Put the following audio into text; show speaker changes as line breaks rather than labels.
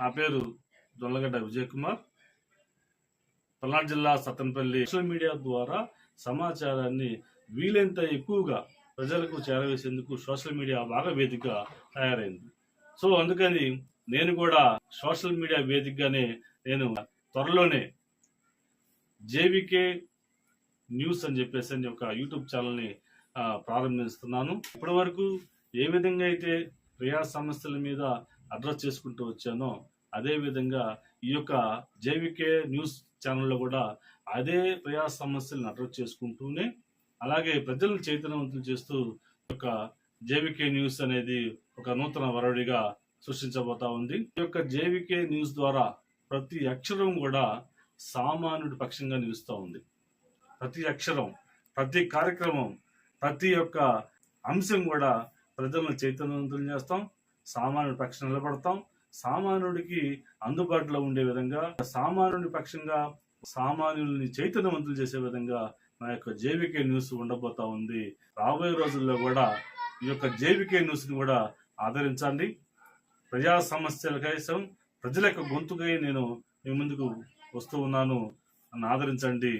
నా పేరు దొల్లగడ్డ విజయ్ కుమార్ పల్నాడు జిల్లా సత్తంపల్లి సోషల్ మీడియా ద్వారా సమాచారాన్ని వీలైనంత ఎక్కువగా ప్రజలకు చేరవేసేందుకు సోషల్ మీడియా బాగా వేదిక తయారైంది. సో అందుకని నేను కూడా సోషల్ మీడియా వేదికగానే నేను త్వరలోనే జేవికే న్యూస్ అని చెప్పేసి అని ఒక యూట్యూబ్ ఛానల్ని ప్రారంభిస్తున్నాను. ఇప్పటి వరకు ఏ విధంగా అయితే ప్రయాణ సమస్యల మీద అడ్రస్ చేసుకుంటూ వచ్చానో అదేవిధంగా ఈ యొక్క జేవికే న్యూస్ ఛానల్లో కూడా అదే ప్రజా సమస్యలను అడ్రస్ చేసుకుంటూనే అలాగే ప్రజలను చైతన్యవంతులు చేస్తూ ఒక జేవికే న్యూస్ అనేది ఒక నూతన వరడిగా సృష్టించబోతా ఉంది. ఈ యొక్క జేవికే న్యూస్ ద్వారా ప్రతి అక్షరం కూడా సామాన్యుడి పక్షంగా నిలుస్తూ ఉంది. ప్రతి అక్షరం ప్రతి కార్యక్రమం ప్రతి ఒక్క అంశం కూడా ప్రజలను చైతన్యవంతులు చేస్తాం. సామాన్యుడి పక్షం నిలబడతాం. సామాన్యుడికి అందుబాటులో ఉండే విధంగా సామాన్యుడి పక్షంగా సామాన్యుల్ని చైతన్యవంతులు చేసే విధంగా నా యొక్క జేవికే న్యూస్ ఉండబోతా ఉంది. రాబోయే రోజుల్లో కూడా ఈ యొక్క జేవికే న్యూస్ని కూడా ఆదరించండి. ప్రజా సమస్యల కనీసం ప్రజల యొక్క గొంతుకై నేను మీ ముందుకు వస్తూ ఉన్నాను. నన్ను ఆదరించండి.